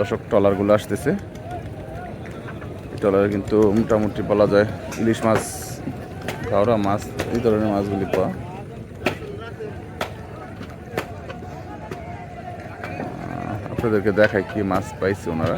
দশক ট্রলারগুলো আসতেছে। ট্রলারে কিন্তু মোটামুটি বলা যায় ইলিশ মাছ, কাওড়া মাছ, এই ধরনের মাছগুলি পাওয়া। আপনাদেরকে দেখায় কি মাছ পাইছে ওনারা।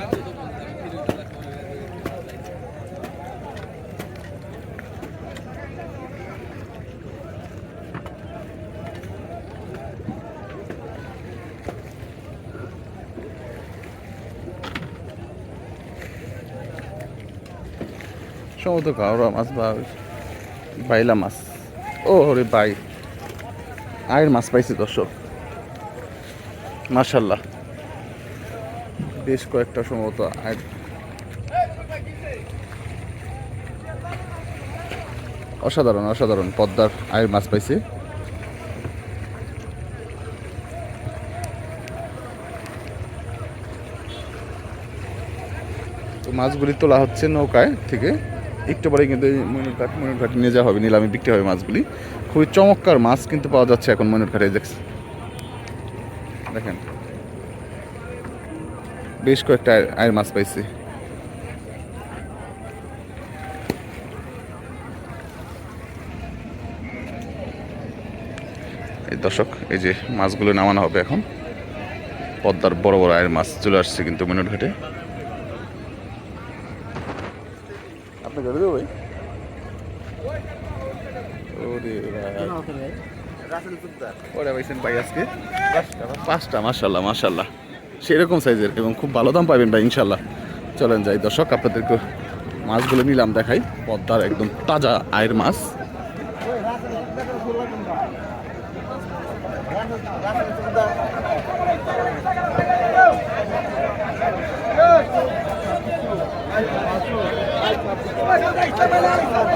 সম্ভবত কাওড়া মাছ বা বাইলা মাছ। ও রে বাই আয়ের মাছ পাইছি দর্শক। মাশাল্লাহ। বেশ কয়েকটা সম্ভবত আয়ের অসাধারণ অসাধারণ পদ্মার আয়ের মাছ পাইছি। তো মাছগুলি তোলা হচ্ছে নৌকায় থেকে। একটু পরে কিন্তু এই ময়ূরঘাট ময়ূরঘাট নিয়ে যাওয়া হবে, নিলামে বিক্রি হবে মাছগুলি। খুবই চমৎকার মাছ কিন্তু পাওয়া যাচ্ছে এখন ময়ূরঘাটে দেখছি দেখেন। বেশ কয়েকটা আয়ের- মাছ পাইছি। এই দর্শক, এই যে মাছগুলো নামানো হবে এখন। পদ্মার বড় বড় আয়ের মাছ চলে আসছে কিন্তু ময়ূরঘাটে। আপনি যাবে তো ভাই। ওরে ওরে পাইছেন ভাই আজকে? পাঁচটা মাশাল্লাহ মাশাল্লাহ সেরকম সাইজের এবং খুব ভালো দাম পাবেন ভাই ইনশাল্লাহ চলেন যাই দর্শক আপনাদেরকে মাছগুলো নিলাম দেখাই। পদ্মার একদম তাজা আয়ের মাছ।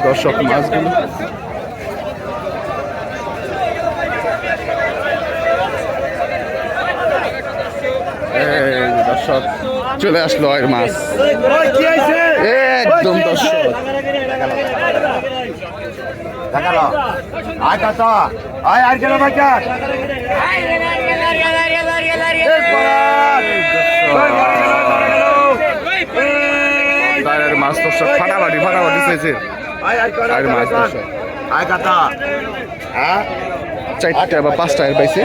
দর্শক মাছগুলো দর্শক চলে আসলো আয়ের মাছ একদম দর্শক দেখাল আর আয়ের মাছ দর্শক ফাটাফাটি ফাটাফাটি চাইছে আয়ের মাছ কত হ্যাঁ? চারটা বা পাঁচটা আয়ের পাইছে।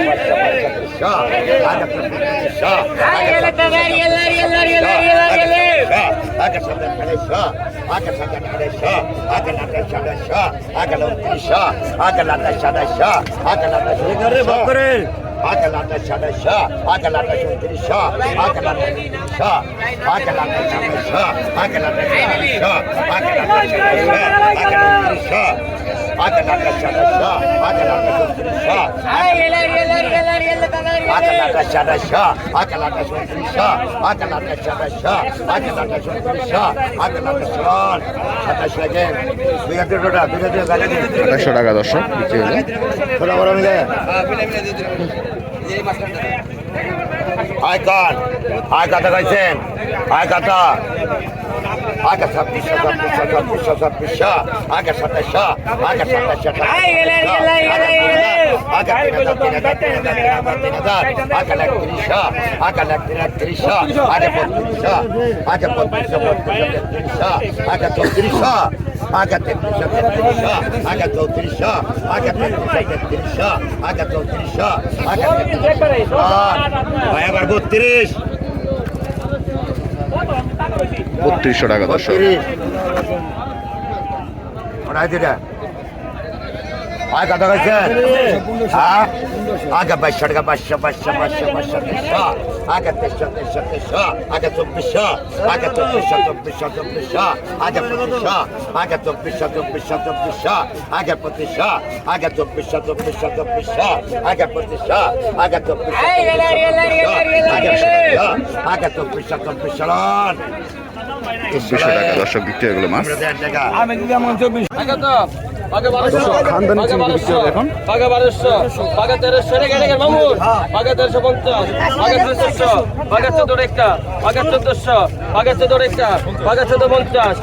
শাহ आकलाटा शादा शाह आकलाटा चौधरी शाह आकलाटा शाह आकलाटा शादा शाह आकलाटा शाह आकलाटा शादा शाह आकलाटा शाह। একশো টাকা দর্শক বিক্রি হলো। ছোটা বড় আয় কান আয় কাটা গাইছেন আয় কাটা বত্রিশশো বত্রিশশো তেত্রিশশো আগে চৌত্রিশশো আগে তেত্রিশশো তেত্রিশশো আগে চৌত্রিশশো আগে তেত্রিশশো তেত্রিশশো আগে চৌত্রিশশো আগে তেত্রিশশো আবার বত্রিশ বত্রিশশো টাকা দর্শক। হ্যাঁ? আগে বাইশশো চব্বিশশো টাকা দর্শক বিক্রি হয়ে গেলো মাছ খানদানি চিংড়ি বিক্রি হবে এখন চোদ্দশো পাকা চোদ্দ পঞ্চাশ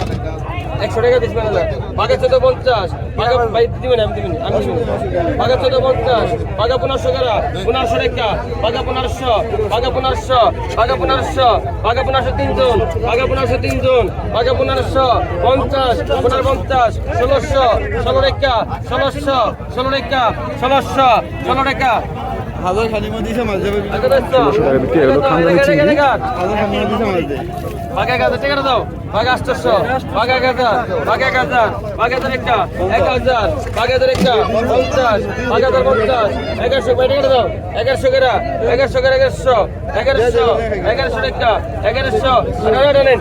একশো টাকা দিস মানে বাঘা চোদ্দ পঞ্চাশ বাঘা ভাই দিবেন আমি দিবেন আমি দিবেন বাঘা চোদ্দ পঞ্চাশ বাঘা পনেরোশো টাকা পনেরোশো টাকা বাঘা পনেরোশো বাঘা পনেরোশো বাঘা পনেরোশো বাঘা পনেরোশো তিনজন বাঘা পনেরোশো তিনজন বাঘা পনেরোশো পঞ্চাশ পনেরো পঞ্চাশ ষোলোশো ষোলো রেখা ষোলোশো ষোলো রেখা ষোলোশো ষোলো রেখা হাজার মধ্যে দিছে মাছ যাবে ষোলোশো টাকা বিক্রি হলো খানদানি চিংড়ি। হাজার খানির মধ্যে দিছে মাছ দেয় বাঘা গাজা ঠিক দাও বাঘা আটশোশো বাঘা গাজা বাঘা গাজা বাঘা হাজার একটা এক হাজার বাঘা হাজার একটা পঞ্চাশ বাঘা হাজার পঞ্চাশ এগারোশো কয় টাকা দাও এগারোশো কেরা এগারোশো কেরা এগারোশো এগারোশো এগারোশো টাকা এগারোশো আঠারো টানেন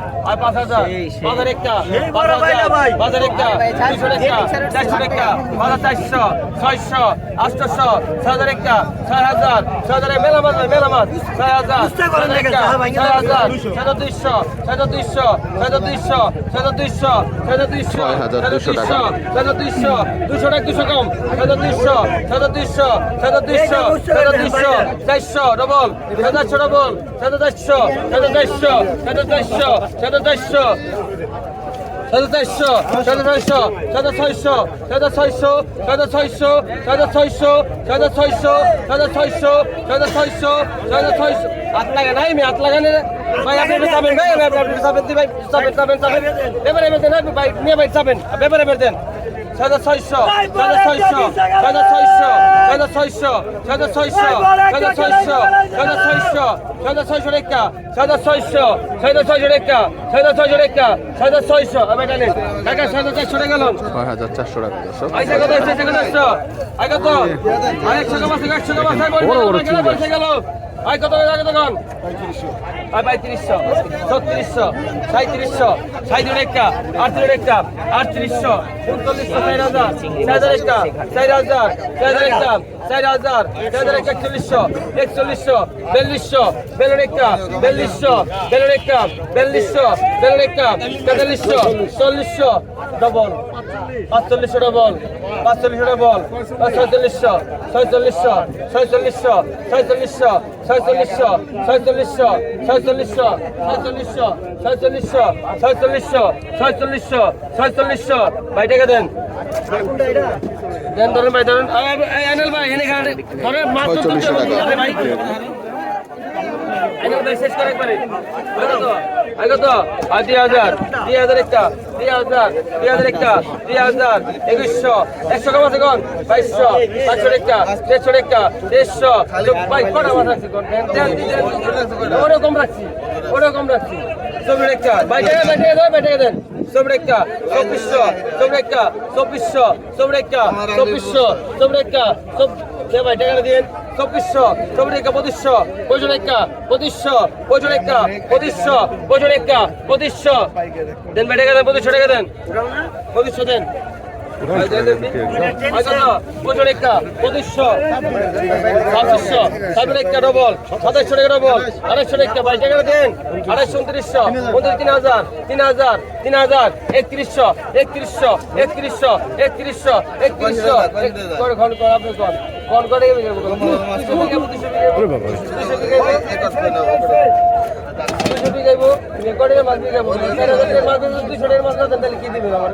আর পাঁচ হাজার বাজার একটা বাজার একটা দুশো টাকা চারশো টাকা বাজার চারশো ছয়শো আটশোশো ছয় হাজার একটা ছয় হাজার ছয় হাজার মেলা মাছ মেলা মাছ ছয় হাজার ছয় হাজার ছয় দুইশো ছয় হাজার দুইশো ছয় হাজার দুইশো ছয় হাজার দুইশো ছয় হাজার দুইশো ছয় দুইশো ছয় হাজার দুইশো দুশো টাকা দুশো কম ছয় হাজার দুইশো ছয় হাজার দুইশো ছয় হাজার দুইশো ছয় হাজার দুইশো চারশো ডবল ছয় হাজার চারশো ডবল ছয় হাজার চারশো ছয় হাজার চারশো ছয় হাজার চারশো হাজার চারশো সাড়ে চারশো সাড়ে ছয়শো সাড়ে ছয়শো সাড়ে ছয়শো সাড়ে ছয়শো সাড়ে ছয়শো সাড়ে ছয়শো সাড়ে ছয়শো সাড়ে ছয়শো হাত লাগা নাই আমি হাত লাগানে ভাই আপনি যাবেন ভাই আপনি দি ভাই যাবেন যাবেন যাবেন এবারে এবার দেন ভাই নিয়ে ভাই যাবেন এবারে এবার দেন ছয়শো ছয়শো ছয়শো সাড়ে ছয়শো সাড়ে ছয়শো সাড়ে ছয়শো সাড়ে ছয়শো সাড়ে ছয়শো রেখা সাড়ে ছয়শো সাড়ে ছয়শো রেখা সাড়ে ছয়শো রেখা সাড়ে ছয়শো। আমি এটা নেন টাকা সাড়ে চারশো টাকা গেল ছয় হাজার চারশো টাকা আইসা কত? আইসা টাকা চারশো আগে তো আরেকশো টাকা মাসে একশো টাকা মাসে গেল আই কত টাকা তখন আই পঁয়ত্রিশশো। ছত্রিশশো সাঁত্রিশশো সাঁত্রিশ একটা আটত্রিশ একটা আটত্রিশশো। উনচল্লিশশো চার হাজার চার হাজার একটা চার হাজার চার হাজার একটা চার হাজার চার হাজার একটা একচল্লিশশো একচল্লিশশো বিয়াল্লিশশো বেলুন একটা বিয়াল্লিশশো বেলুন একটা বিয়াল্লিশশো বেলুন একটা তেতাল্লিশশো চল্লিশশো ডবল। পাঁচচল্লিশশো ডবল পাঁচচল্লিশশো ডবল ছয়চল্লিশশো ছয়চল্লিশশো ছয়চল্লিশশো ছয়চল্লিশশো ছয়চল্লিশশো ছয়চল্লিশশো ছয়চল্লিশশো ছয়চল্লিশশো ছয়চল্লিশশো ছয়চল্লিশশো ছয়চল্লিশশো ছয়চল্লিশশো। ভাই টাকা দেন। দেন ধরেন ভাই ধরেন। আনিল ভাই এনে ধরেন মাছ ভাই আনিল ভাই শেষ করে একবারে। কত আর দুই হাজার দুই হাজার একটা দুই হাজার দুই হাজার একটা দুই হাজার একুশশো একশো কম আছে কোন বাইশশো পাঁচশো একটা দেড়শো একটা ভাই কটা মাছ আছে কোন। ওরকম রাখছি ওরকম রাখছি চব্বিশ একটা ভাই টাকা দেন ভাই দেন চব্বিশ চব্বিশশো চব্বিশ একটা চব্বিশশো চব্বিশ একটা চব্বিশশো চব্বিশ একটা দে ভাই টাকাটা দিন চব্বিশশো, চব্বিশ একা পঁচিশশো। পঁচিশ একা পঁচিশশো পঁচিশ একা পঁচিশশো পঁচিশ একা পঁচিশশো। দেন ভাই, টাকা দেন দেন। পনেরো একটা পঁচিশশো ছাব্বিশশো ছাব্বিশ একটা ডবল টাকা ডবল আড়াইশো একটা বাইশ টাকা দেন আড়াইশো উনত্রিশশো উনত্রিশ তিন হাজার তিন হাজার তিন হাজার একত্রিশশো একত্রিশশো একত্রিশশো একত্রিশশো একত্রিশশো ঘন কর আপনি কর ঘন করে দুশো বিঘা যাব রেকর্ডের মাছ দিয়ে যাব তাহলে কি দিবে আমার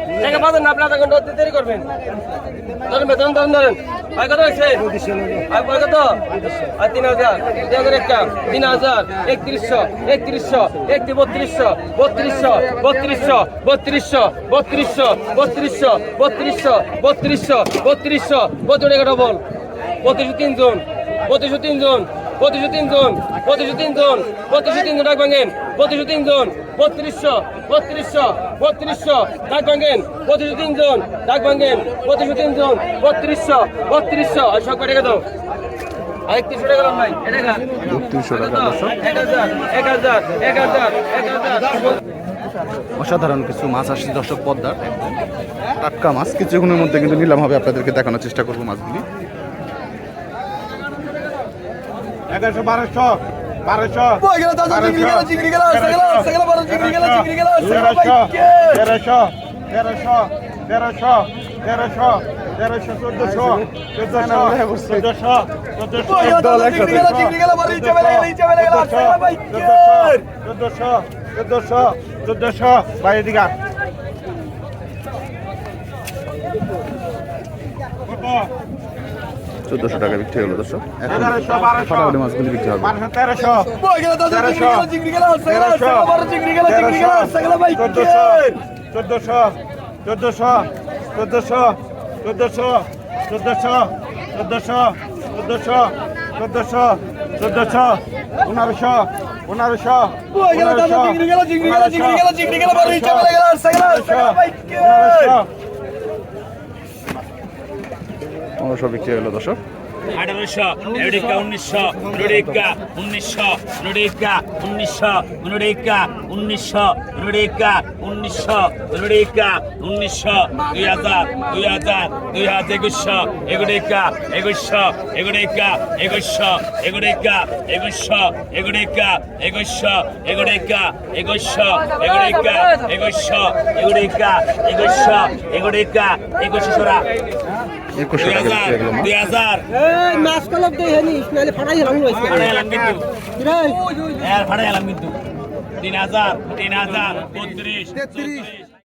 টাকা পাবেন না আপনি আধা ঘণ্টা অতি দেরি করবেন ধরেন ভাই ধরেন ধরেন ভাই কত হচ্ছে ভাই ভাই কত আর তিন হাজার তিন হাজার একটা তিন হাজার একত্রিশশো একত্রিশশো একটি বত্রিশশো বত্রিশশো বত্রিশশো বত্রিশশো বত্রিশশো বত্রিশশো বত্রিশশো বত্রিশশো বত্রিশশো বত্রিশ টাকা ডবল বত্রিশশো তিনজন বত্রিশশো তিনজন বত্রিশশো তিনজন বত্রিশশো তিনজন বত্রিশশো তিনজন ডাক ভাঙেন বত্রিশশো তিনজন বত্রিশশো বত্রিশশো বত্রিশশো ডাক ভাঙেন বত্রিশশো তিনজন ডাক ভাঙেন বত্রিশশো তিনজন বত্রিশশো বত্রিশশো। আর সব কটে দাও টাকা ভাই এটা এক হাজার। এক হাজার এক হাজার এক হাজার অসাধারণ কিছু মাছ আসছে দর্শক পদ্মার। টাটকা মাছ কিছুক্ষণের মধ্যে কিন্তু নিলাম হবে আপনাদেরকে দেখানোর চেষ্টা করব মাছগুলি। এগারোশো বারোশো বারোশো তেরোশো তেরোশো তেরোশো তেরোশো তেরোশো চোদ্দশো চোদ্দশো চোদ্দশো চোদ্দশো চোদ্দশো চোদ্দশো বাইরে দিঘা চোদ্দশো টাকা বিক্রি হলো দর্শক। এখন ফাটাফাটি মাছগুলি বিক্রি হবে। বারোশো তেরোশো। চোদ্দশো চোদ্দশো চোদ্দশো চোদ্দশো চোদ্দশো চোদ্দশো চোদ্দশো চোদ্দশো চোদ্দশো পনেরোশো পনেরোশো পনেরোশো বিক্রি হলো দর্শক। আঠারোশো নুডিকা উনিশশো নুডিকা উনিশশো নুডিকা উনিশশো নুডিকা উনিশশো নুডিকা উনিশশো নুডিকা উনিশশো দুই হাজার দুই হাজার দুই হাজার একুশশো এগুডিকা একুশশো এগুডিকা একুশশো এগুডিকা একুশশো এগুডিকা একুশশো এগুডিকা একুশশো এগুডিকা একুশশো এগুডিকা একুশশো এগুডিকা একুশশো দুই হাজার এই মাছ কলপ দেই হেনি নালে ফাটাই হলাম হইছে ফাটাই